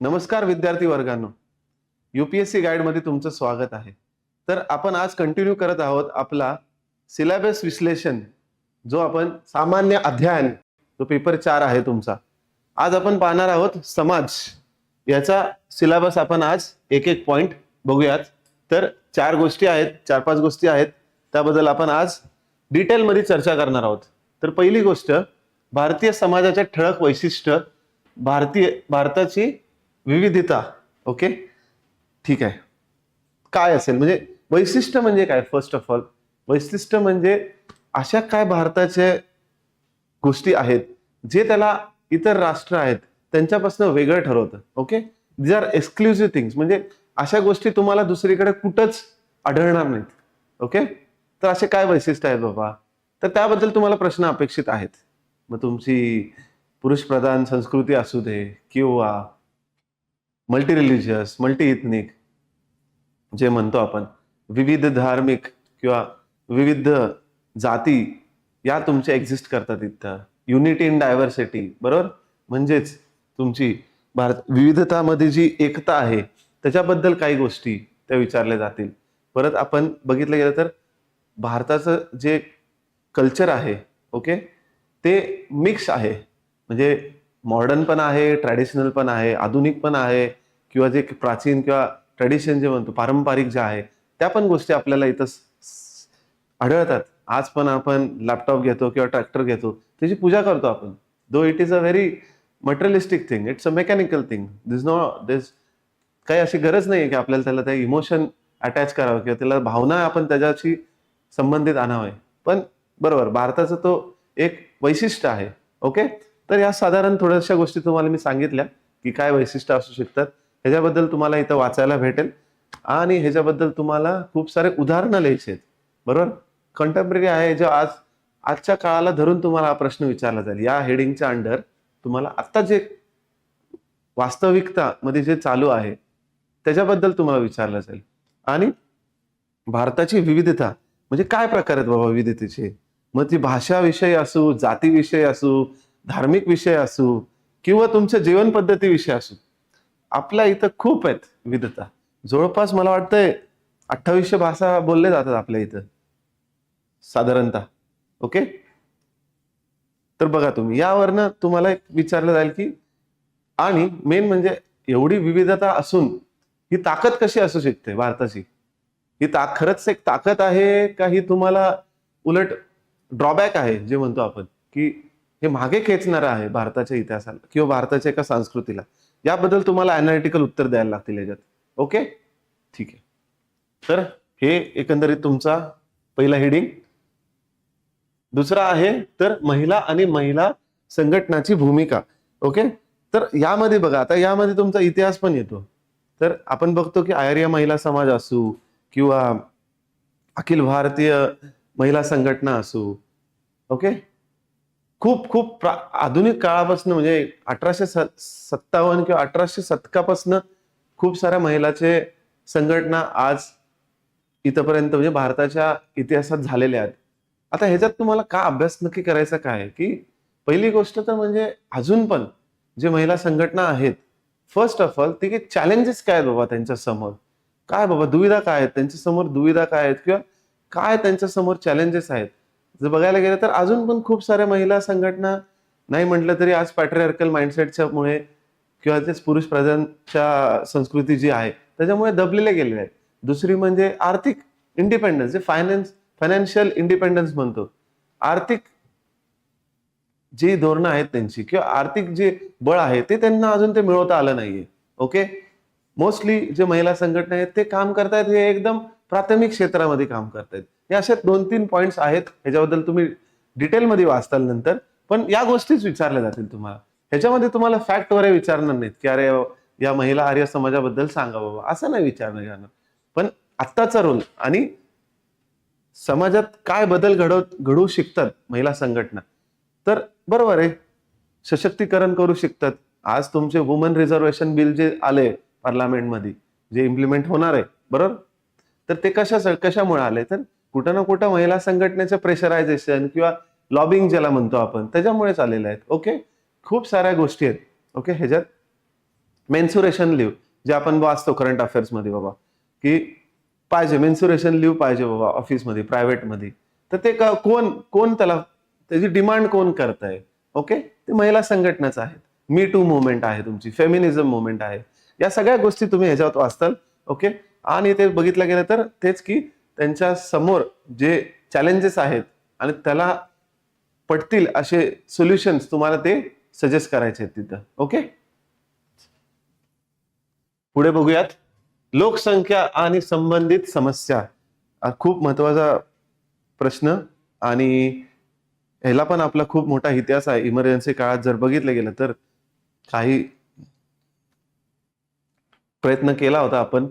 नमस्कार विद्यार्थी वर्गांनो. युपीएससी गाईडमध्ये तुमचं स्वागत आहे. तर आपण आज कंटिन्यू करत आहोत आपला सिलेबस विश्लेषण जो आपण सामान्य अध्ययन जो पेपर चार आहे तुमचा. आज आपण पाहणार आहोत समाज. याचा सिलेबस आपण आज एक एक पॉइंट बघूयात. तर चार गोष्टी आहेत चार पाच गोष्टी आहेत. त्याबद्दल आपण आज डिटेलमध्ये चर्चा करणार आहोत. तर पहिली गोष्ट भारतीय समाजाच्या ठळक वैशिष्ट्य भारतीय भारताची विविधता ओके ठीक आहे. काय असेल? म्हणजे वैशिष्ट्य म्हणजे काय फर्स्ट ऑफ ऑल वैशिष्ट्य म्हणजे अशा काय भारताचे गोष्टी आहेत जे त्याला इतर राष्ट्र आहेत त्यांच्यापासून वेगळं ठरवतं okay these are exclusive things म्हणजे अशा गोष्टी तुम्हाला दुसरीकडे कुठंच आढळणार नाहीत ओके तर असे काय वैशिष्ट्य आहेत बाबा? तर त्याबद्दल तुम्हाला प्रश्न अपेक्षित आहेत. मग तुमची पुरुष प्रधान संस्कृती असू दे किंवा मल्टी रिलिजियस मल्टी इथनिक जे म्हणतो आपण विविध धार्मिक किंवा विविध जाती या तुमच्या एक्झिस्ट करतात इथं. युनिटी इन डायव्हर्सिटी बरोबर? म्हणजेच तुमची भारत विविधतामध्ये जी एकता आहे त्याच्याबद्दल काही गोष्टी त्या विचारल्या जातील. परत आपण बघितलं गेलं तर भारताचं जे कल्चर आहे ओके ते मिक्स आहे. म्हणजे मॉडर्न पण आहे ट्रॅडिशनल पण आहे आधुनिक पण आहे किंवा जे प्राचीन किंवा ट्रॅडिशन जे म्हणतो पारंपरिक जे आहे त्या पण गोष्टी आपल्याला इथं आढळतात. आज पण आपण लॅपटॉप घेतो किंवा ट्रॅक्टर घेतो त्याची पूजा करतो आपण. Though it is a very materialistic thing it's a mechanical thing this no this काही अशी गरज नाही की आपल्याला त्याला त्या इमोशन अटॅच करावं किंवा त्याला भावना आपण त्याच्याशी संबंधित आणावं. पण बरोबर भारताचं तो एक वैशिष्ट्य आहे. ओके तर या साधारण थोड्याशा गोष्टी तुम्हाला मी सांगितल्या की काय वैशिष्ट्य असू शकतात. ह्याच्याबद्दल तुम्हाला इथं वाचायला भेटेल. आणि ह्याच्याबद्दल तुम्हाला खूप सारे उदाहरणं लिहायचे आहेत. बरोबर? कंटेम्पररी आहे जे आज आजच्या काळाला धरून तुम्हाला हा प्रश्न विचारला जाईल. या हेडिंगच्या अंडर तुम्हाला आता जे वास्तविकता मध्ये जे चालू आहे त्याच्याबद्दल तुम्हाला विचारलं जाईल. आणि भारताची विविधता म्हणजे काय प्रकार आहेत बाबा विविधतेचे? मग ती भाषाविषयी असू जातीविषयी असू धार्मिक विषय असू किंवा तुमच्या जीवन पद्धती विषय असू आपल्या इथं खूप आहेत विविधता जवळपास मला वाटतंय अठ्ठावीसशे भाषा बोलले जातात आपल्या इथं. साधारणतः. ओके? तर बघा तुम्ही यावरनं तुम्हाला एक विचारलं जाईल की आणि मेन म्हणजे एवढी विविधता असून ही ताकद कशी असू शकते भारताची? ही ता खरंच एक ताकद आहे का ही तुम्हाला उलट ड्रॉबॅक आहे जे म्हणतो आपण की हे मागे खेचणारं आहे भारताच्या इतिहासाला किंवा भारताच्या एका संस्कृतीला. याबद्दल तुम्हाला अनालिटिकल उत्तर द्यायला लागतील याच्यात. ओके ठीक आहे. तर हे एकंदरीत तुमचा पहिला हेडिंग दुसरा आहे तर महिला आणि महिला संघटनाची भूमिका. ओके तर यामध्ये बघा आता यामध्ये तुमचा इतिहास पण येतो. तर आपण बघतो की आर्य महिला समाज असू किंवा अखिल भारतीय महिला संघटना असू. ओके खूप खूप प्रा आधुनिक काळापासून म्हणजे अठराशे स सत्तावन्न किंवा अठराशे शतकापासून खूप साऱ्या महिलाचे संघटना आज इथपर्यंत म्हणजे भारताच्या इतिहासात झालेल्या आहेत. आता ह्याच्यात तुम्हाला का अभ्यास नक्की करायचा काय? आहे की पहिली गोष्ट तर म्हणजे अजून पण जे महिला संघटना आहेत फर्स्ट ऑफ ऑल ते चॅलेंजेस काय आहेत बाबा त्यांच्यासमोर? काय बाबा दुविधा काय आहेत? त्यांच्यासमोर दुविधा काय आहेत? किंवा काय त्यांच्यासमोर चॅलेंजेस आहेत? जर बघायला गेलं तर अजून पण खूप साऱ्या महिला संघटना नाही म्हटलं तरी आज पॅट्रियार्कल माइंडसेटच्या मुळे किंवा तेच पुरुष प्रधानच्या संस्कृती जी आहे त्याच्यामुळे दबलेले गेलेले आहेत. दुसरी म्हणजे आर्थिक इंडिपेंडन्स जे फायनान्स फायनान्शियल इंडिपेंडन्स म्हणतो. आर्थिक जी धोरणं आहेत त्यांची किंवा आर्थिक जे बळ आहे ते त्यांना अजून ते मिळवता आलं नाहीये. ओके? मोस्टली जे महिला संघटना आहेत ते काम करतायत हे एकदम प्राथमिक क्षेत्रामध्ये काम करतायत. हे असे दोन तीन पॉईंट्स आहेत. ह्याच्याबद्दल तुम्ही डिटेलमध्ये वाचताल नंतर. पण या गोष्टीच विचारल्या जातील तुम्हाला. ह्याच्यामध्ये तुम्हाला फॅक्ट वगैरे विचारणार नाहीत की अरे या महिला आर्य समाजाबद्दल सांगा बाबा. असं नाही विचारणं जाणार पण आत्ताचा रोल आणि समाजात काय बदल घडवत घडवू शिकतात महिला संघटना तर बरोबर आहे. सशक्तीकरण करू शकतात. आज तुमचे वुमन रिझर्वेशन बिल जे आले पार्लमेंटमध्ये जे इम्प्लिमेंट होणार आहे बरोबर? तर ते कशा कशामुळे आले? तर कुठं ना कुठं महिला संघटनेचं प्रेशरायझेशन किंवा लॉबिंग ज्याला म्हणतो आपण त्याच्यामुळेच आलेले आहेत. ओके खूप साऱ्या गोष्टी आहेत. ओके ह्याच्यात मेन्सुरेशन लिव्ह जे आपण वाचतो करंट अफेअर्समध्ये बाबा की पाहिजे मेन्सुरेशन लिव्ह पाहिजे बाबा ऑफिसमध्ये प्रायव्हेटमध्ये तर ते कोण कोण त्याला त्याची डिमांड कोण करत आहे ओके ते महिला संघटनाच आहेत. मी टू मुवमेंट आहे तुमची फेमिनिझम मुवमेंट आहे. या सगळ्या गोष्टी तुम्ही ह्याच्यात वाचताल. ओके आणि ते बघितलं गेलं तर तेच की त्यांच्यासमोर जे चॅलेंजेस आहेत आणि त्याला पटतील असे सोल्युशन्स तुम्हाला ते सजेस्ट करायचे आहेत तिथं. ओके पुढे बघूयात. लोकसंख्या आणि संबंधित समस्या. खूप महत्त्वाचा प्रश्न आणि ह्याला पण आपला खूप मोठा इतिहास आहे. इमर्जन्सी काळात जर बघितलं गेलं तर काही प्रयत्न केला होता आपण.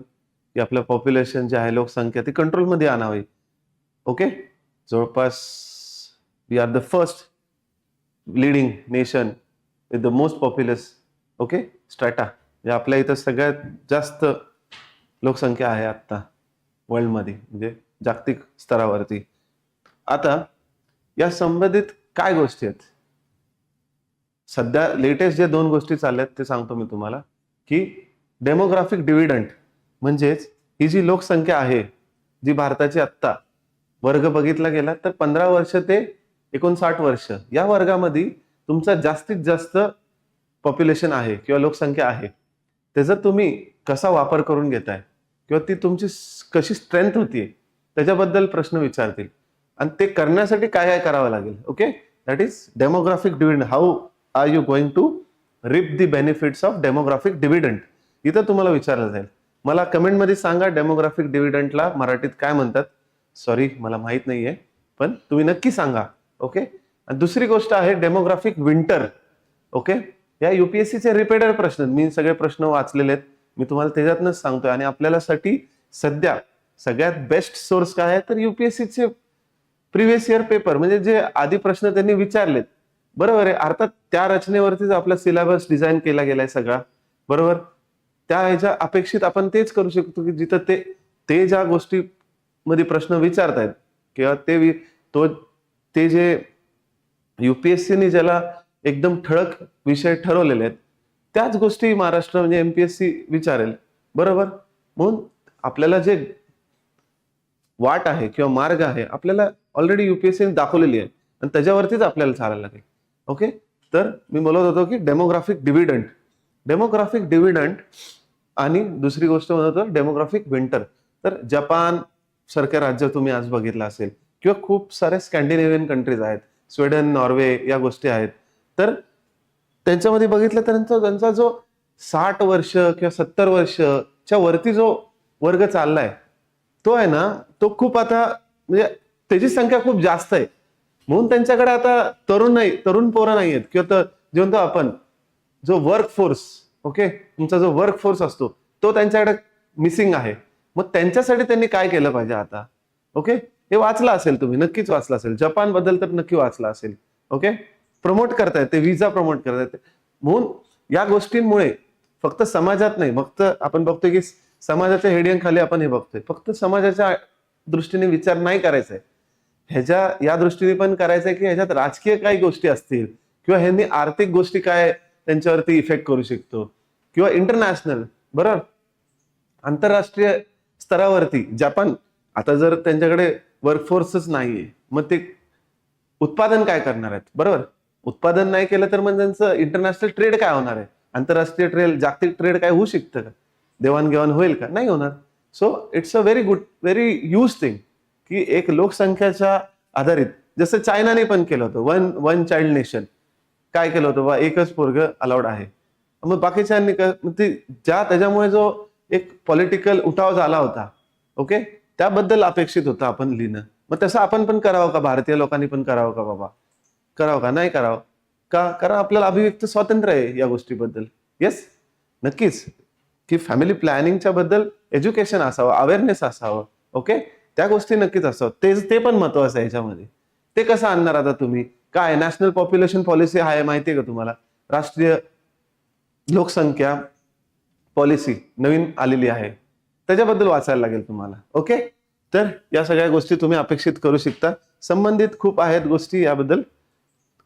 की आपलं पॉप्युलेशन जे आहे लोकसंख्या ती कंट्रोलमध्ये आणावी. ओके जवळपास we are the first leading nation with the most populous okay strata म्हणजे आपल्या इथं सगळ्यात जास्त लोकसंख्या आहे आत्ता वर्ल्डमध्ये म्हणजे जागतिक स्तरावरती. आता या संबंधित काय गोष्टी आहेत? सध्या लेटेस्ट जे दोन गोष्टी चालल्या आहेत ते सांगतो मी तुम्हाला की डेमोग्राफिक डिव्हिडंट म्हणजेच ही जी लोकसंख्या आहे जी भारताची आत्ता वर्ग बघितला गेला तर पंधरा वर्ष ते एकोणसाठ वर्ष या वर्गामध्ये तुमचा जास्तीत जास्त पॉप्युलेशन आहे किंवा लोकसंख्या आहे. त्याचा तुम्ही कसा वापर करून घेताय किंवा ती तुमची कशी स्ट्रेंथ होती त्याच्याबद्दल प्रश्न विचारतील. आणि ते करण्यासाठी काय काय करावं लागेल okay that is demographic dividend how are you going to reap the benefits of demographic dividend इथं तुम्हाला विचारलं जाईल. मला कमेंटमध्ये सांगा डेमोग्राफिक डिव्हिडंटला मराठीत काय म्हणतात. सॉरी मला माहीत नाहीये पण तुम्ही नक्की सांगा ओके आणि दुसरी गोष्ट आहे डेमोग्राफिक विंटर ओके या युपीएससीचे रिपीटेड प्रश्न मी सगळे प्रश्न वाचलेले आहेत. मी तुम्हाला त्याच्यातनंच सांगतोय. आणि आपल्याला साठी सध्या सगळ्यात बेस्ट सोर्स काय आहे? तर युपीएससीचे प्रिव्हियस इयर पेपर म्हणजे जे आधी प्रश्न त्यांनी विचारलेत. बरोबर आहे? अर्थात त्या रचनेवरतीच आपला सिलेबस डिझाईन केला गेलाय सगळा. बरोबर? त्या ह्याच्या अपेक्षित आपण तेच करू शकतो की जिथं ते ते ज्या गोष्टी मध्ये प्रश्न विचारतायत किंवा ते तो ते जे युपीएससीने ज्याला एकदम ठळक विषय ठरवलेले आहेत त्याच गोष्टी महाराष्ट्र म्हणजे एम पी एस सी विचारेल. बरोबर? म्हणून आपल्याला जे वाट आहे किंवा मार्ग आहे आपल्याला ऑलरेडी युपीएससीने दाखवलेली आहे. आणि त्याच्यावरतीच आपल्याला चालायला लागेल. ओके? तर मी बोलत होतो की डेमोग्राफिक डिव्हिडंट डेमोग्राफिक डिव्हिडंट आणि दुसरी गोष्ट म्हणतो तर डेमोग्राफिक विंटर तर जपान सारख्या राज्य तुम्ही आज बघितलं असेल किंवा खूप साऱ्या स्कॅन्डिनेव्हियन कंट्रीज आहेत स्वीडन नॉर्वे या गोष्टी आहेत. तर त्यांच्यामध्ये बघितलं तर त्यांचा त्यांचा जो साठ वर्ष किंवा सत्तर वर्षच्या वरती जो वर्ग चाललाय तो आहे ना तो खूप आता म्हणजे त्याची संख्या खूप जास्त आहे. म्हणून त्यांच्याकडे आता तरुण नाही तरुण पोरं नाही आहेत किंवा तर जे म्हणतो आपण जो वर्क फोर्स ओके तुमचा जो वर्क फोर्स असतो तो त्यांच्याकडे मिसिंग आहे. मग त्यांच्यासाठी त्यांनी काय केलं पाहिजे आता? ओके हे वाचलं असेल तुम्ही नक्कीच वाचलं असेल. जपानबद्दल तर नक्की वाचलं असेल. ओके प्रमोट करतायत ते विजा प्रमोट करतायत म्हणून या गोष्टींमुळे फक्त समाजात नाही फक्त आपण बघतोय की समाजाच्या हेडियनखाली आपण हे बघतोय. फक्त समाजाच्या दृष्टीने विचार नाही करायचा आहे ह्याच्या या दृष्टीने पण करायचं आहे की ह्याच्यात राजकीय काही गोष्टी असतील किंवा ह्यांनी आर्थिक गोष्टी काय त्यांच्यावरती इफेक्ट करू शकतो. किंवा इंटरनॅशनल बरोबर? आंतरराष्ट्रीय स्तरावरती. जपान आता जर त्यांच्याकडे वर्कफोर्सच नाहीये मग ते उत्पादन काय करणार आहेत? बरोबर? उत्पादन नाही केलं तर मग त्यांचं इंटरनॅशनल ट्रेड काय होणार आहे? आंतरराष्ट्रीय ट्रेड जागतिक ट्रेड काय होऊ शकतं का? देवाणघेवाण होईल का? नाही होणार. So it's a very good very use thing की एक लोकसंख्याच्या आधारित जसं चायनाने पण केलं होतं वन वन चाइल्ड नेशन. काय केलं होतं बा? एकच पोरग अलाउड आहे. मग बाकीच्यांनी क- मग ते ज्या त्याच्यामुळे जो एक पॉलिटिकल उठाव झाला होता ओके त्याबद्दल अपेक्षित होतं आपण लिहिणं. मग तसं आपण पण करावं का? भारतीय लोकांनी पण करावं का बाबा? करावं का? नाही करावं. का? कारण आपल्याला अभिव्यक्त स्वातंत्र्य आहे या गोष्टीबद्दल. येस नक्कीच. की फॅमिली प्लॅनिंगच्या बद्दल एज्युकेशन असावं अवेअरनेस असावं ओके त्या गोष्टी नक्कीच असावं. ते ते पण महत्वाचं आहे याच्यामध्ये. ते कसं आणणार आता तुम्ही? काय नॅशनल पॉप्युलेशन पॉलिसी आहे माहिती आहे का तुम्हाला? राष्ट्रीय लोकसंख्या पॉलिसी नवीन आलेली आहे. त्याच्याबद्दल वाचायला लागेल तुम्हाला. ओके तर या सगळ्या गोष्टी तुम्ही अपेक्षित करू शकता. संबंधित खूप आहेत गोष्टी याबद्दल.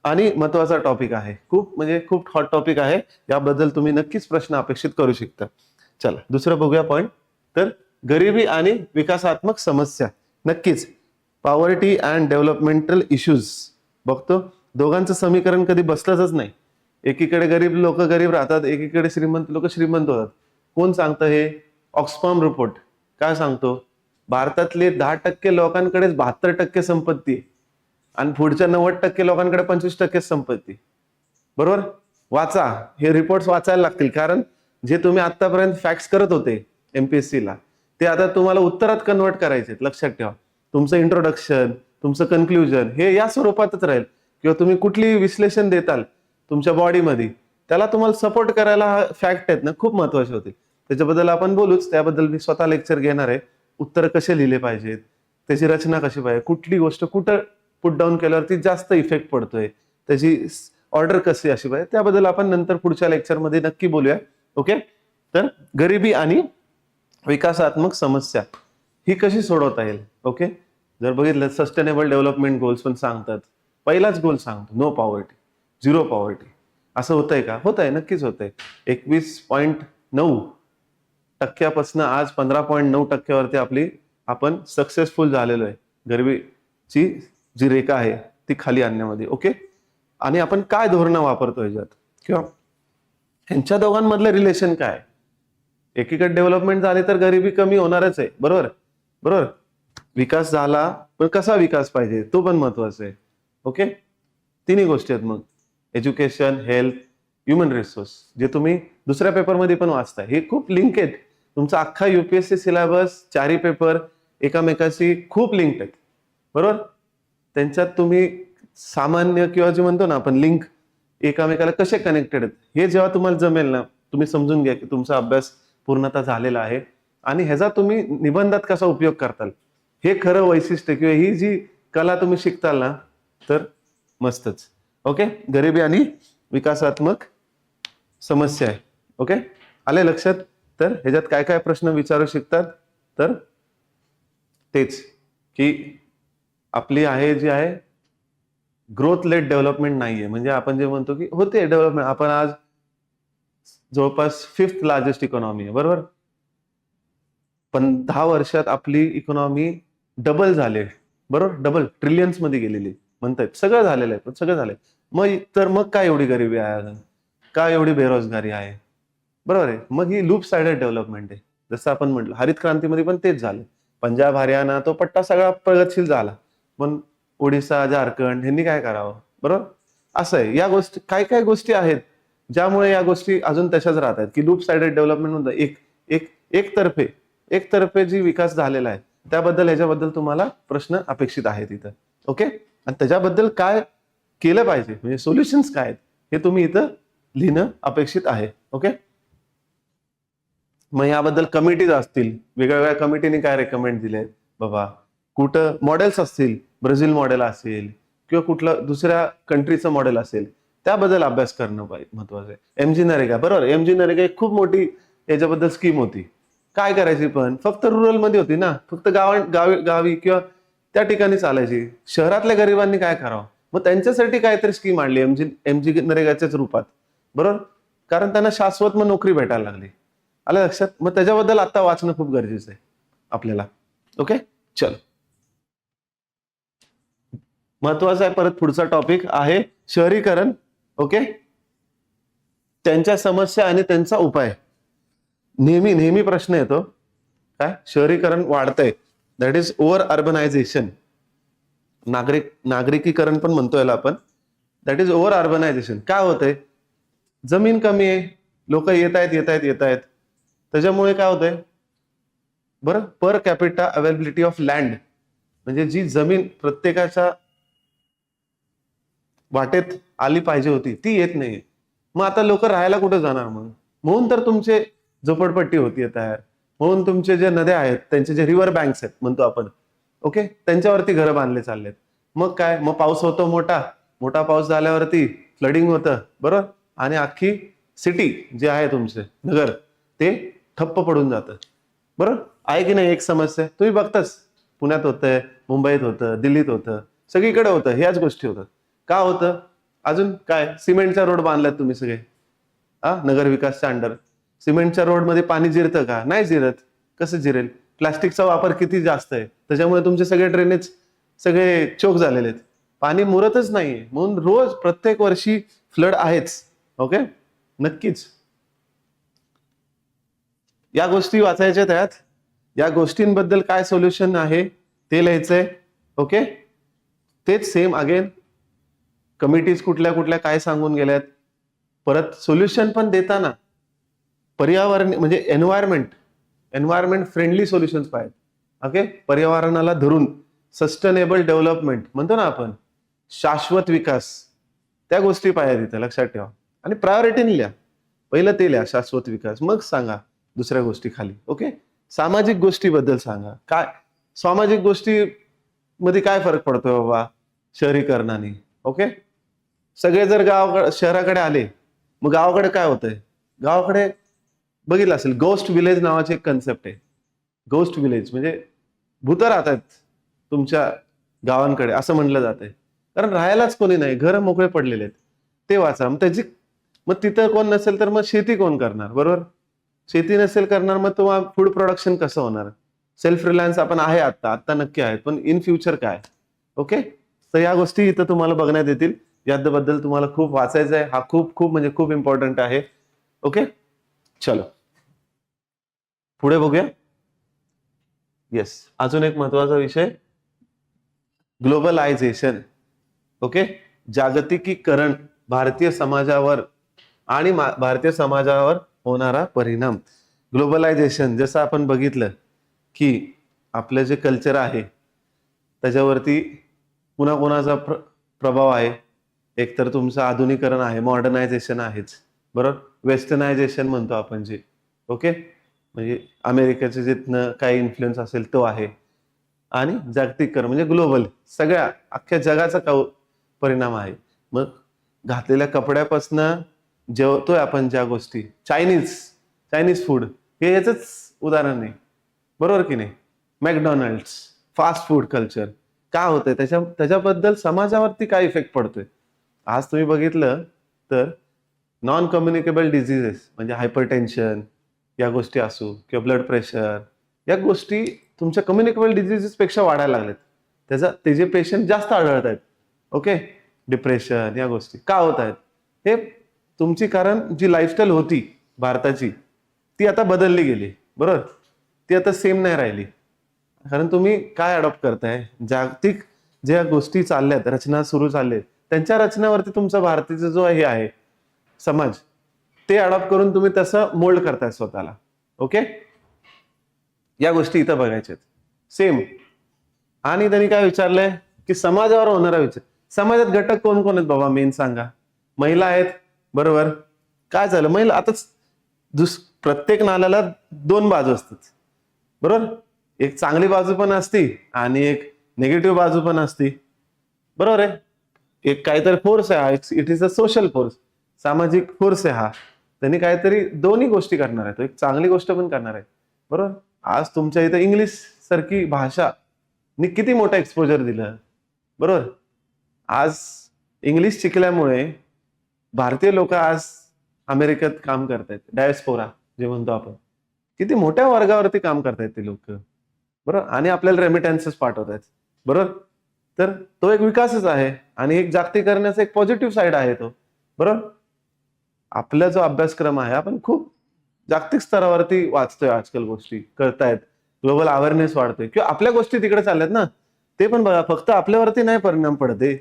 आणि महत्त्वाचा टॉपिक आहे. खूप म्हणजे खूप हॉट टॉपिक आहे. याबद्दल तुम्ही नक्कीच प्रश्न अपेक्षित करू शकता. चला दुसरं बघूया पॉईंट तर गरिबी आणि विकासात्मक समस्या. नक्कीच. पॉवर्टी अँड डेव्हलपमेंटल इश्यूज बघतो दोघांचं समीकरण कधी बसलंच नाही. एकीकडे गरीब लोक गरीब राहतात एकीकडे श्रीमंत लोक श्रीमंत होतात. कोण सांगतं हे? Oxfam report. काय सांगतो? भारतातले दहा टक्के लोकांकडेच बहात्तर टक्के संपत्ती आहे. आणि पुढच्या नव्वद टक्के लोकांकडे पंचवीस टक्के संपत्ती बरोबर? वाचा. हे रिपोर्ट्स वाचायला लागतील. कारण जे तुम्ही आतापर्यंत फॅक्स करत होते एमपीएससी ला ते आता तुम्हाला उत्तरात कन्वर्ट करायचे लक्षात ठेवा. तुमचं इंट्रोडक्शन तुमचं कन्क्ल्युजन हे या स्वरूपातच राहील. किंवा तुम्ही कुठली विश्लेषण देताल तुमच्या बॉडीमध्ये त्याला तुम्हाला सपोर्ट करायला हा फॅक्ट आहेत ना खूप महत्त्वाचे होतील. त्याच्याबद्दल आपण बोलूच त्याबद्दल मी स्वतः लेक्चर घेणार आहे. उत्तर कसे लिहिले पाहिजेत त्याची रचना कशी पाहिजे कुठली गोष्ट कुठं पुट डाऊन केल्यावरती जास्त इफेक्ट पडतोय त्याची ऑर्डर कशी अशी पाहिजे त्याबद्दल आपण नंतर पुढच्या लेक्चरमध्ये नक्की बोलूया. ओके तर गरिबी आणि विकासात्मक समस्या ही कशी सोडवता येईल? ओके जर बघितलं सस्टेनेबल डेव्हलपमेंट गोल्स पण सांगतात. पहिलाच गोल सांगतो नो पॉवर्टी झिरो पॉवर्टी असं होतंय का? होत आहे नक्कीच होतंय. एकवीस पॉईंट नऊ टक्क्यापासून आज पंधरा पॉईंट नऊ टक्क्यावरती आपली आपण सक्सेसफुल झालेलो आहे. गरिबीची जी रेखा आहे ती खाली आणण्यामध्ये ओके आणि आपण काय धोरणं वापरतो ह्याच्यात? किंवा ह्यांच्या दोघांमधलं रिलेशन काय? एकीकडे डेव्हलपमेंट झाली तर गरिबी कमी होणारच आहे बरोबर? बरोबर? विकास झाला पण कसा विकास पाहिजे? तो पण महत्त्वाचा आहे. ओके तिन्ही गोष्टी आहेत मग. एज्युकेशन हेल्थ ह्युमन रिसोर्स जे तुम्ही दुसऱ्या पेपरमध्ये पण वाचता हे खूप लिंक आहेत. तुमचा अख्खा युपीएससी सिलेबस चारही पेपर एकामेकाशी खूप लिंक आहेत. बरोबर? त्यांच्यात तुम्ही सामान्य किंवा जे म्हणतो ना आपण लिंक एकामेकाला कसे कनेक्टेड आहेत? हे जेव्हा तुम्हाला जमेल ना तुम्ही समजून घ्या की तुमचा अभ्यास पूर्णतः झालेला आहे. आणि ह्याचा तुम्ही निबंधात कसा उपयोग करताल? हे खरं वैशिष्ट्य किंवा ही जी कला तुम्ही शिकताल ना तर मस्तच. ओके गरिबी आणि विकासात्मक समस्या आहे. ओके आले लक्षात? तर ह्याच्यात काय काय प्रश्न विचारू शकतात? तर तेच की आपली आहे जी आहे ग्रोथ लेट डेव्हलपमेंट नाहीये. म्हणजे आपण जे म्हणतो की होते डेव्हलपमेंट आपण आज जवळपास फिफ्थ लार्जेस्ट इकॉनॉमी आहे. बरोबर? पण दहा वर्षात आपली इकॉनॉमी डबल झाले. बरोबर? डबल. ट्रिलियन्समध्ये गेलेली. म्हणतायत सगळं झालेलं आहे. पण सगळं झालंय. मग तर मग काय एवढी गरिबी आहे अजून? का एवढी बेरोजगारी आहे? बरोबर आहे? मग ही लूप सायडेड डेव्हलपमेंट आहे. जसं आपण म्हटलं हरित क्रांतीमध्ये पण तेच झालं. पंजाब हरियाणा तो पट्टा सगळा प्रगतशील झाला. पण ओडिसा झारखंड ह्यांनी काय करावं? बरोबर? असं आहे. या गोष्टी काय काय गोष्टी आहेत ज्यामुळे या गोष्टी अजून तशाच राहत आहेत की लूप सायडेड डेव्हलपमेंट म्हणतात एक एक एकतर्फे एकतर्फे जी विकास झालेला आहे त्याबद्दल ह्याच्याबद्दल तुम्हाला प्रश्न अपेक्षित आहे तिथं ओके आणि त्याच्याबद्दल काय केलं पाहिजे? म्हणजे सोल्युशन्स काय आहेत? हे तुम्ही इथं लिहिणं अपेक्षित आहे. ओके मग याबद्दल कमिटीज असतील. वेगवेगळ्या कमिटीने काय रेकमेंड दिले? बाबा कुठं मॉडेल्स असतील? ब्राझील मॉडेल असेल. किंवा कुठलं दुसऱ्या कंट्रीचं मॉडेल असेल. त्याबद्दल अभ्यास करणं पाहिजे महत्वाचं आहे. एमजी नरेगा बरोबर? एमजी नरेगा एक खूप मोठी याच्याबद्दल स्कीम होती. काय करायची पण? फक्त रुरलमध्ये होती ना. फक्त गावा गावी गावी किंवा त्या ठिकाणी चालायची. शहरातल्या गरिबांनी काय करावं? मग त्यांच्यासाठी काहीतरी स्कीम आणली. एम जी एम जी नरेगाच्याच रूपात. बरोबर? कारण त्यांना शाश्वत मग नोकरी भेटायला लागली. आलं लक्षात? मग त्याच्याबद्दल आता वाचणं खूप गरजेचं आहे आपल्याला. ओके? चल. महत्त्वाचा आहे परत पुढचा टॉपिक आहे शहरीकरण. ओके? त्यांच्या समस्या आणि त्यांचा उपाय. नेहमी नेहमी प्रश्न येतो. काय? शहरीकरण वाढतंय. दॅट इज ओव्हर अर्बनायझेशन नागरिक नागरिकीकरण पण म्हणतो याला आपण. दॅट इज ओव्हर अर्बनायझेशन काय होतंय? जमीन कमी आहे. लोक येत आहेत येत आहेत येत आहेत. त्याच्यामुळे काय होतंय? बरं per capita availability of land म्हणजे जी जमीन प्रत्येकाच्या वाटेत आली पाहिजे होती ती येत नाही मग आता लोक राहायला कुठे जाणार मग? म्हणून तर तुमचे झोपडपट्टी होतीये तयार. म्हणून तुमचे जे नद्या आहेत त्यांचे जे रिव्हर बँक्स आहेत म्हणतो आपण ओके त्यांच्यावरती घरं बांधले चाललेत. मग काय? मग पाऊस होतो मोठा. मोठा पाऊस झाल्यावरती फ्लडिंग होतं बरोबर? आणि अख्खी सिटी जे आहे तुमचे नगर ते ठप्प पडून जातं. बरोबर? आहे की नाही एक समस्या? तुम्ही बघताच. पुण्यात होतंय मुंबईत होतं दिल्लीत होतं सगळीकडे होतं ह्याच गोष्टी होतात. का होतं? अजून काय? सिमेंटचा रोड बांधलात तुम्ही सगळे. हा नगर विकासच्या अंडर सिमेंटच्या रोडमध्ये पाणी जिरतं का? नाही जिरत. कसं जिरेल? प्लास्टिकचा वापर किती जास्त आहे? त्याच्यामुळे तुमचे सगळे ड्रेनेज सगळे चोक झालेले आहेत. पाणी मुरतच नाहीये. म्हणून रोज प्रत्येक वर्षी फ्लड आहेच. ओके? नक्कीच. या गोष्टी वाचायच्या त्यात. या गोष्टींबद्दल काय सोल्युशन आहे ते लिहायचंय. ओके? तेच सेम अगेन कमिटीज कुठल्या कुठल्या काय सांगून गेल्यात. परत सोल्युशन पण देताना. पर्यावरण म्हणजे एन्व्हायरमेंट एन्व्हायरमेंट फ्रेंडली सोल्युशन्स पाहिजेत. ओके पर्यावरणाला धरून सस्टेनेबल डेव्हलपमेंट म्हणतो ना आपण. शाश्वत विकास. त्या गोष्टी पाहिजे तिथे लक्षात ठेवा. आणि प्रायोरिटीने लिहा. पहिलं ते लिहा शाश्वत विकास. मग सांगा दुसऱ्या गोष्टी खाली. ओके सामाजिक गोष्टीबद्दल सांगा. काय? सामाजिक गोष्टी मध्ये काय फरक पडतोय बाबा? शहरीकरणाने. ओके सगळे जर गावाकडे शहराकडे आले मग गावाकडे काय होतंय? गावाकडे बघितलं असेल गोस्ट विलेज नावाची एक कन्सेप्ट आहे. गोस्ट विलेज म्हणजे भूत राहतात तुमच्या गावांकडे असं म्हणलं आहे कारण राहायलाच कोणी नाही घर मोकळे पडलेले आहेत. ते वाचा. मग त्याची मग तिथं कोण नसेल तर मग शेती कोण करणार बरोबर? शेती नसेल करणार मग तुम्हाला फूड प्रोडक्शन कसं होणार? सेल्फ रिलायन्स आपण आहे आत्ता आत्ता नक्की आहेत पण इन फ्युचर काय? ओके तर या गोष्टी इथं तुम्हाला बघण्यात येतील. याबद्दल तुम्हाला खूप वाचायचं आहे हा खूप खूप म्हणजे खूप इम्पॉर्टंट आहे. ओके चलो. पुढे बघूया. येस अजून एक महत्त्वाचा विषय. ग्लोबलायझेशन ओके जागतिकीकरण भारतीय समाजावर आणि भारतीय समाजावर होणारा परिणाम. ग्लोबलायझेशन जसं आपण बघितलं की आपलं जे कल्चर आहे त्याच्यावरती पुन्हा कोणाचा प्र प्रभाव आहे? एकतर तुमचं आधुनिकरण आहे मॉडर्नायझेशन आहेच. बरोबर? वेस्टर्नायझेशन म्हणतो आपण जे. ओके म्हणजे अमेरिकेचे जिथनं काही इन्फ्लुएन्स असेल तो आहे. आणि जागतिकरण म्हणजे ग्लोबल सगळ्या अख्ख्या जगाचा का परिणाम आहे. मग घातलेल्या कपड्यापासनं जेवतोय आपण ज्या गोष्टी चायनीज चायनीज फूड हे याचंच उदाहरण आहे. बरोबर की नाही? मॅकडॉनल्ड्स फास्ट फूड कल्चर का होतंय? त्याच्या त्याच्याबद्दल समाजावरती काय इफेक्ट पडतोय? आज तुम्ही बघितलं तर नॉन कम्युनिकेबल डिझिजेस म्हणजे हायपरटेन्शन या गोष्टी असू किंवा ब्लड प्रेशर या गोष्टी तुमच्या कम्युनिकेबल डिझिजेसपेक्षा वाढायला लागलेत त्याचा त्याचे पेशंट जास्त आढळत आहेत ओके डिप्रेशन या गोष्टी. का होत आहेत? हे तुमची कारण जी लाईफस्टाईल होती भारताची ती आता बदलली गेली बरोबर? ती आता सेम नाही राहिली. कारण तुम्ही काय अडॉप्ट करताय? जागतिक ज्या गोष्टी चालल्यात रचना सुरू चालल्यात त्यांच्या रचनावरती तुमचा भारतीचा जो हे आहे समाज ते अडॉप्ट करून तुम्ही तसं मोल्ड करताय स्वतःला. ओके या गोष्टी इथं बघायच्या सेम आणि त्यांनी काय विचारलंय? की समाजावर होणारा विचार. समाजात घटक कोण कोण आहेत बाबा? मेन सांगा. महिला आहेत. बरोबर? काय झालं? महिला आताच दुस प्रत्येक नाल्याला दोन बाजू असतात. बरोबर? एक चांगली बाजू पण असती आणि एक निगेटिव्ह बाजू पण असती. बरोबर आहे? एक काहीतरी फोर्स आहे हा. It is a social force सामाजिक फोर्स आहे हा. त्यांनी काहीतरी दोन्ही गोष्टी करणार आहे तो एक चांगली गोष्ट पण करणार आहे बरोबर? आज तुमच्या इथं इंग्लिश सारखी भाषा नि किती मोठं एक्सपोजर दिलं? बरोबर? आज इंग्लिश शिकल्यामुळे भारतीय लोक आज अमेरिकेत काम करतायत. डायस्पोरा जे म्हणतो आपण. किती मोठ्या वर्गावरती काम करतायत ते लोक. बरोबर? आणि आपल्याला रेमिटन्सेस पाठवतायत. बरोबर? तर तो एक विकासच आहे. आणि एक जागतिक करण्याचा एक पॉझिटिव्ह साईड आहे तो. बरोबर? आपला जो अभ्यासक्रम आहे आपण खूप जागतिक स्तरावरती वाचतोय आजकाल गोष्टी कळतायत ग्लोबल अवेअरनेस वाढतोय. किंवा आपल्या गोष्टी तिकडे चालल्यात ना ते पण बघा फक्त आपल्यावरती नाही परिणाम पडते.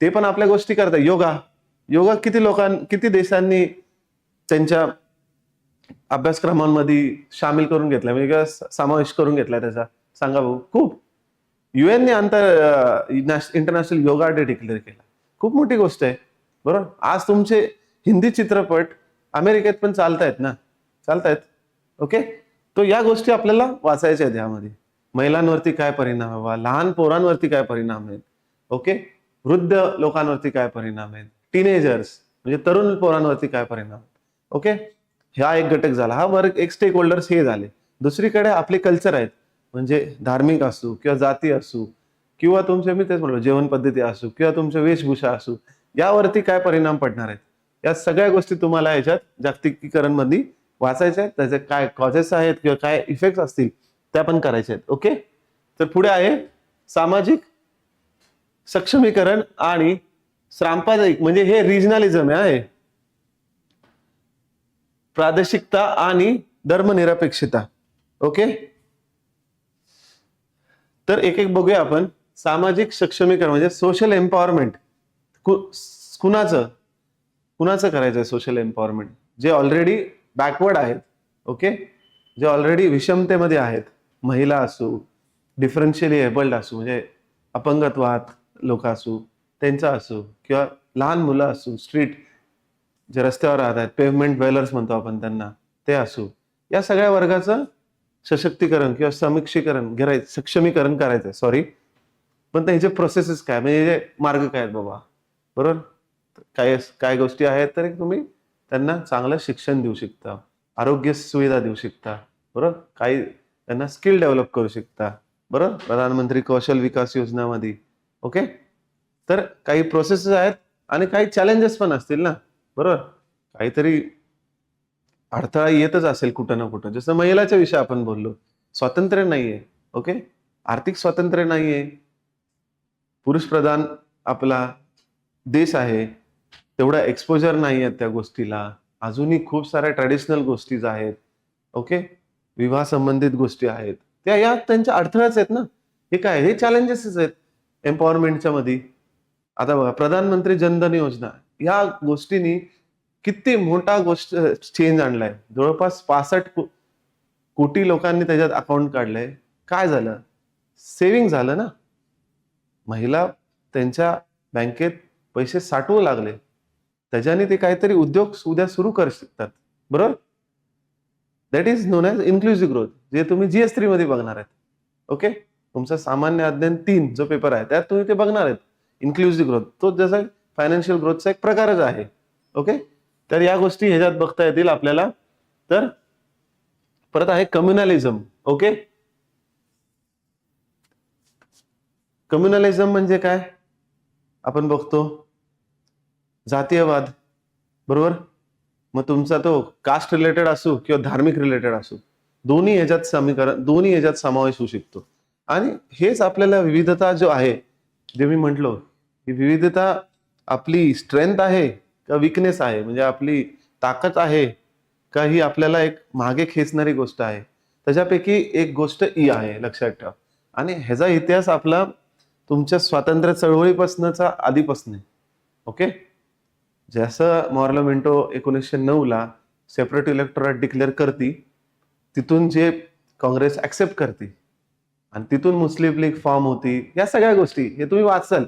ते पण आपल्या गोष्टी करतात योगा. योगा किती लोकां किती देशांनी त्यांच्या अभ्यासक्रमांमध्ये सामील करून घेतला म्हणजे समावेश करून घेतलाय त्याचा. सांगा भाऊ. खूप. युएनने आंतर इंटरनॅशनल योगा डे डिक्लेअर केला. खूप मोठी गोष्ट आहे. बरोबर? आज तुमचे हिंदी चित्रपट अमेरिकेत पण चालतायत ना? चालतायत? ओके तो या गोष्टी आपल्याला वाचायच्या आहेत यामध्ये. महिलांवरती काय परिणाम हवा लहान पोरांवरती काय परिणाम आहेत? ओके वृद्ध लोकांवरती काय परिणाम आहेत? टीनेजर्स म्हणजे तरुण पोरांवरती काय परिणाम ओके हा एक घटक झाला. हा वर्ग एक स्टेक होल्डर्स हे झाले. दुसरीकडे आपले कल्चर आहेत. म्हणजे धार्मिक असू किंवा जाती असू किंवा तुमचे मी तेच म्हणलो जेवण पद्धती असू किंवा तुमच्या वेशभूषा असू यावरती काय परिणाम पडणार आहेत? या सगळ्या गोष्टी तुम्हाला याच्यात जागतिकीकरणमध्ये वाचायच्या आहेत. त्याचे काय कॉजेस आहेत किंवा काय इफेक्ट असतील त्या पण करायच्या आहेत. ओके तर पुढे आहे सामाजिक सक्षमीकरण आणि सांप्रदायिक म्हणजे हे रिजनलिझम आहे प्रादेशिकता आणि धर्मनिरपेक्षता. ओके तर एक एक बघूया आपण. सामाजिक सक्षमीकरण म्हणजे सोशल एम्पॉवरमेंट कुणाचं? कुणाचं करायचं आहे सोशल एम्पॉवरमेंट जे ऑलरेडी बॅकवर्ड आहेत ओके जे ऑलरेडी विषमतेमध्ये आहेत महिला असू डिफरन्शियली एबल्ड असू म्हणजे अपंगत्वात लोक असू त्यांचा असू किंवा लहान मुलं असू स्ट्रीट जे रस्त्यावर राहत आहेत पेव्हमेंट वेलर्स म्हणतो आपण त्यांना ते असू या सगळ्या वर्गाचं सशक्तीकरण किंवा समीक्षीकरण करायचं सक्षमीकरण करायचं सॉरी पण त्याचे प्रोसेसेस काय? म्हणजे जे मार्ग काय आहेत बाबा? बरोबर? काय काय गोष्टी आहेत तर तुम्ही त्यांना चांगलं शिक्षण देऊ शकता. आरोग्य सुविधा देऊ शकता. बरोबर काही त्यांना स्किल डेव्हलप करू शकता. बरोबर प्रधानमंत्री कौशल विकास योजनामध्ये. ओके? तर काही प्रोसेसेस आहेत आणि काही चॅलेंजेस पण असतील ना? बरोबर काहीतरी अडथळा येतच असेल कुठं ना कुठं. जसं महिलाच्या विषयी आपण बोललो. स्वातंत्र्य नाहीये. ओके? आर्थिक स्वातंत्र्य नाहीये. पुरुष प्रधान आपला देश आहे. तेवढा एक्सपोजर नाही आहे त्या गोष्टीला. अजूनही खूप साऱ्या ट्रॅडिशनल गोष्टीज आहेत. ओके विवाह संबंधित गोष्टी आहेत. त्या या त्यांच्या अडथळाच आहेत ना. हे काय? हे चॅलेंजेसच आहेत एम्पॉवरमेंटच्या मध्ये आता बघा प्रधानमंत्री जनधन योजना. या गोष्टींनी किती मोठा गोष्ट चेंज आणलाय. जवळपास पासष्ट कोटी लोकांनी त्याच्यात अकाउंट काढलंय. काय झालं? सेव्हिंग झालं ना. महिला त्यांच्या बँकेत पैसे साठवू लागले. त्याच्याने ते काहीतरी उद्योग उद्या सुरू करू शकतात. बरोबर? That is known as inclusive growth जे तुम्ही जीएस थ्री मध्ये बघणार आहेत. ओके तुमचा सामान्य अध्ययन तीन जो पेपर आहे त्यात तुम्ही ते बघणार आहेत. इन्क्लुझिव्ह ग्रोथ तो जसा फायनान्शियल ग्रोथचा एक प्रकारच आहे. ओके तर या गोष्टी ह्याच्यात बघता येतील आपल्याला. तर परत आहे कम्युनलिझम ओके कम्युनलिझम म्हणजे काय? आपण बघतो. जातीयवाद. बरोबर? मग तुमचा तो कास्ट रिलेटेड असू किंवा धार्मिक रिलेटेड असू दोन्ही ह्याच्यात समीकरण दोन्ही ह्याच्यात समावेश होऊ शकतो. आणि हेच आपल्याला विविधता जो आहे जे मी म्हटलो ही विविधता आपली स्ट्रेंथ आहे का विकनेस आहे? म्हणजे आपली ताकद आहे का ही आपल्याला एक मागे खेचणारी गोष्ट आहे? त्याच्यापैकी एक गोष्ट ई आहे लक्षात ठेवा. आणि ह्याचा इतिहास आपला तुमच्या स्वातंत्र्य चळवळीपासूनचा आधीपासून आहे. ओके? जसं मॉर्लमेंटो एकोणीसशे नऊ ला सेपरेट इलेक्टोरेट डिक्लेअर करती तिथून जे काँग्रेस ऍक्सेप्ट करते आणि तिथून मुस्लिम लीग फॉर्म होती या सगळ्या गोष्टी हे तुम्ही वाचाल.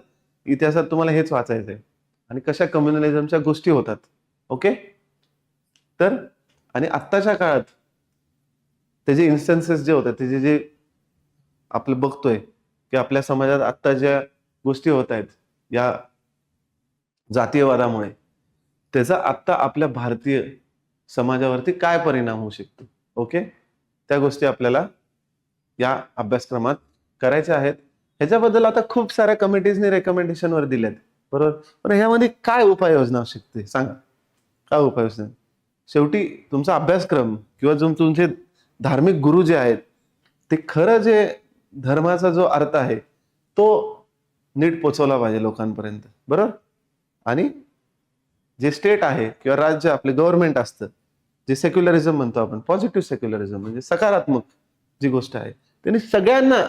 इतिहासात तुम्हाला हेच वाचायचं आहे आणि कशा कम्युनलिझमच्या गोष्टी होतात. ओके तर आणि आत्ताच्या काळात त्याचे इन्स्टन्सेस जे होतात त्याचे जे आपलं बघतोय की आपल्या समाजात आत्ता ज्या गोष्टी होत आहेत या जातीयवादामुळे त्याचा आत्ता आपल्या भारतीय समाजावरती काय परिणाम होऊ शकतो? ओके त्या गोष्टी आपल्याला या अभ्यासक्रमात करायच्या आहेत. ह्याच्याबद्दल आता खूप साऱ्या कमिटीजने रेकमेंडेशनवर दिल्यात. बरोबर? पण ह्यामध्ये काय उपाययोजना असू शकते? सांगा. काय उपाययोजना? शेवटी तुमचा अभ्यासक्रम किंवा जो तुमचे धार्मिक गुरु जे आहेत ते खरं जे धर्माचा जो अर्थ आहे तो नीट पोचवला पाहिजे लोकांपर्यंत. बरोबर? आणि जे स्टेट आहे किंवा राज्य आपले गव्हर्नमेंट असतं जे सेक्युलरिझम म्हणतो आपण पॉझिटिव्ह सेक्युलरिझम म्हणजे सकारात्मक जी गोष्ट आहे त्यांनी सगळ्यांना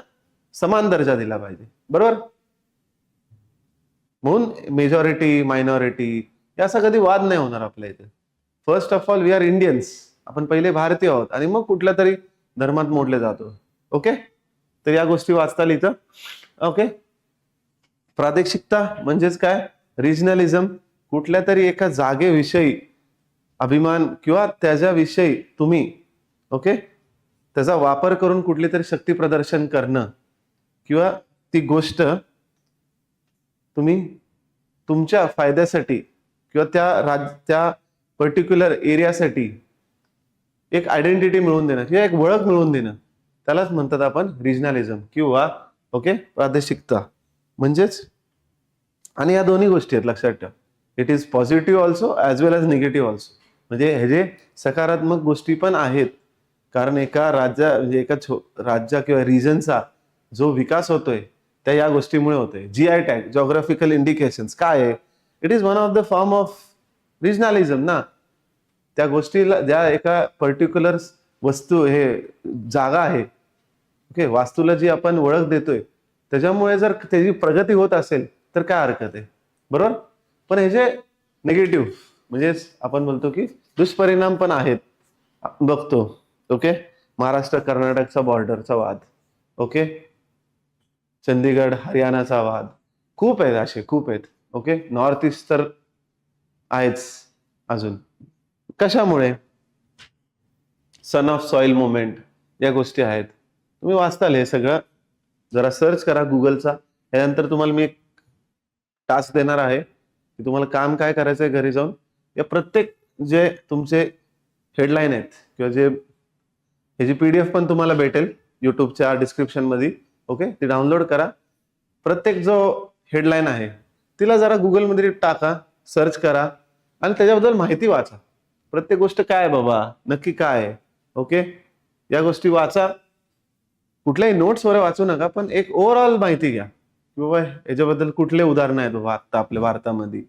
समान दर्जा दिला पाहिजे. बरोबर? म्हणून मेजॉरिटी मायनॉरिटी याचा कधी वाद नाही होणार आपल्या इथे. First of all we are Indians आपण पहिले भारतीय आहोत आणि मग कुठल्या तरी धर्मात मोडले जातो. ओके तर या गोष्टी वाचता इथं. ओके प्रादेशिकता म्हणजेच काय? रिजनलिझम कुठल्या तरी एका जागेविषयी अभिमान किंवा त्याच्याविषयी तुम्ही ओके त्याचा वापर करून कुठली तरी शक्ती प्रदर्शन करणं किंवा ती गोष्ट तुम्ही तुमच्या फायद्यासाठी किंवा त्या राज त्या पर्टिक्युलर एरियासाठी एक आयडेंटिटी मिळवून देणं किंवा एक ओळख मिळवून देणं. त्यालाच म्हणतात आपण रिजनॅलिझम किंवा ओके प्रादेशिकता. म्हणजेच आणि या दोन्ही गोष्टी आहेत लक्षात ठेवा. It is positive also as well as negative also म्हणजे हे जे सकारात्मक गोष्टी पण आहेत कारण एका राज्या म्हणजे एका छो राज्या किंवा रिजनचा जो विकास होतोय त्या या गोष्टीमुळे होतोय. G I tag geographical indications काय आहे? It is one of the form of regionalism ना. त्या गोष्टीला ज्या एका पर्टिक्युलर वस्तू हे जागा आहे ओके वास्तूला जी आपण ओळख देतोय त्याच्यामुळे जर त्याची प्रगती होत असेल तर काय हरकत आहे? बरोबर? पण हे जे निगेटिव्ह म्हणजेच आपण बोलतो की दुष्परिणाम पण आहेत. आपण बघतो ओके महाराष्ट्र कर्नाटकचा बॉर्डरचा वाद ओके चंदीगड हरियाणाचा वाद खूप आहेत असे खूप आहेत ओके नॉर्थ ईस्ट तर आहेच अजून. कशामुळे? सन ऑफ सॉइल मुवमेंट या गोष्टी आहेत. तुम्ही वाचताल हे सगळं. जरा सर्च करा गुगलचा त्यानंतर तुम्हाला मी एक टास्क देणार आहे. की तुम्हाला काम काय करायचं आहे घरी जाऊन? या प्रत्येक जे तुमचे हेडलाईन आहेत किंवा जे ह्याची पी डी एफ पण तुम्हाला भेटेल युट्यूबच्या डिस्क्रिप्शनमध्ये ओके ती डाउनलोड करा. प्रत्येक जो हेडलाईन आहे तिला जरा गुगलमध्ये टाका सर्च करा आणि त्याच्याबद्दल माहिती वाचा. प्रत्येक गोष्ट काय आहे बाबा? नक्की काय आहे? ओके या गोष्टी वाचा. कुठल्याही नोट्स वाचू नका पण एक ओव्हरऑल माहिती घ्या. किंवा बाबा याच्याबद्दल कुठले उदाहरणं आहेत बाबा आत्ता आपल्या भारतामध्ये?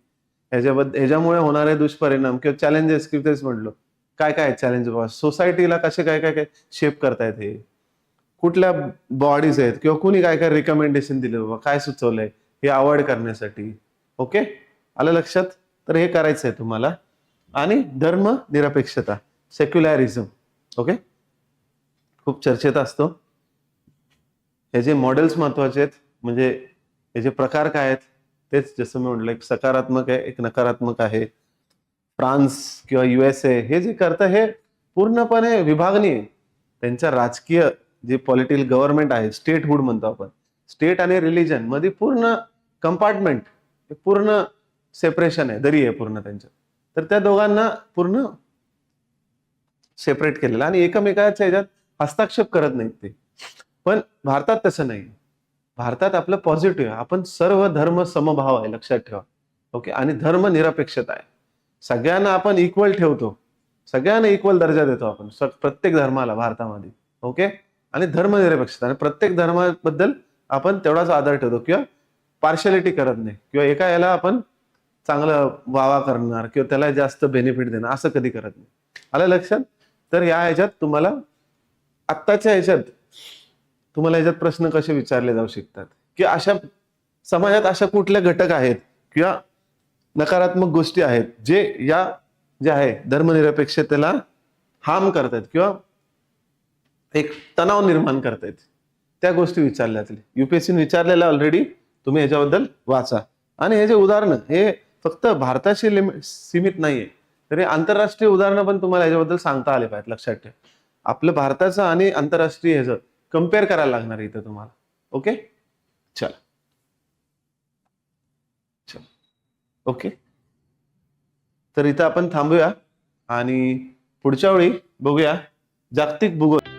ह्याच्याबद्दल ह्याच्यामुळे होणारे दुष्परिणाम किंवा चॅलेंजेस किंवा तेच म्हटलं. काय काय चॅलेंज बाबा? सोसायटीला कसे काय काय काय शेप करतायत हे? कुठल्या बॉडीज आहेत? किंवा कुणी काय काय रिकमेंडेशन दिले बाबा? काय सुचवलंय? हे अवॉइड करण्यासाठी. ओके आलं लक्षात? तर हे करायचं आहे तुम्हाला. आणि धर्म निरपेक्षता सेक्युलरिझम ओके खूप चर्चेत असतो. ह्याचे मॉडेल्स महत्त्वाचे आहेत म्हणजे याचे प्रकार काय आहेत तेच जसं मी म्हटलं एक सकारात्मक आहे एक नकारात्मक आहे. फ्रान्स किंवा युएसए हे जे करतं हे पूर्णपणे विभागणी आहे त्यांच्या राजकीय जे पॉलिटिकल गव्हर्नमेंट आहे स्टेटहूड म्हणतो आपण. स्टेट आणि रिलिजनमध्ये पूर्ण कंपार्टमेंट पूर्ण सेपरेशन आहे दरी आहे पूर्ण त्यांच्या तर त्या दोघांना पूर्ण सेपरेट केलेलं आणि एकमेकाच्या ह्याच्यात हस्तक्षेप करत नाहीत ते. पण भारतात तसं नाही. भारतात आपलं पॉझिटिव्ह आहे. आपण सर्व धर्म समभाव आहे लक्षात ठेवा. ओके आणि धर्म निरपेक्षता आहे. सगळ्यांना आपण इक्वल ठेवतो. सगळ्यांना इक्वल दर्जा देतो आपण. प्रत्येक धर्माला भारतामध्ये. ओके आणि धर्मनिरपेक्षता आणि प्रत्येक धर्माबद्दल आपण तेवढाच आदर ठेवतो. किंवा पार्शलिटी करत नाही. किंवा एका याला आपण चांगलं वावा करणार किंवा त्याला जास्त बेनिफिट देणार असं कधी करत नाही. आलं लक्षात? तर या ह्याच्यात तुम्हाला आत्ताच्या ह्याच्यात तुम्हाला ह्याच्यात प्रश्न कसे विचारले जाऊ शकतात? की अशा समाजात अशा कुठल्या घटक आहेत किंवा नकारात्मक गोष्टी आहेत जे या जे आहे धर्मनिरपेक्षतेला हार्म करतायत किंवा एक तणाव निर्माण करतायत? त्या गोष्टी विचारल्या जातील युपीएससीने विचारलेल्या ऑलरेडी तुम्ही ह्याच्याबद्दल वाचा. आणि हे जे उदाहरणं हे फक्त भारताशी लिमिट सीमित नाहीये. तरी आंतरराष्ट्रीय उदाहरणं पण तुम्हाला याच्याबद्दल सांगता आले पाहिजेत लक्षात ठेवा. आपलं भारताचं आणि आंतरराष्ट्रीय ह्याचं कंपेअर करायला लागणार इथं तुम्हाला. ओके चल. चल. ओके तर इथं आपण थांबूया आणि पुढच्या वेळी बघूया जागतिक भूगोल.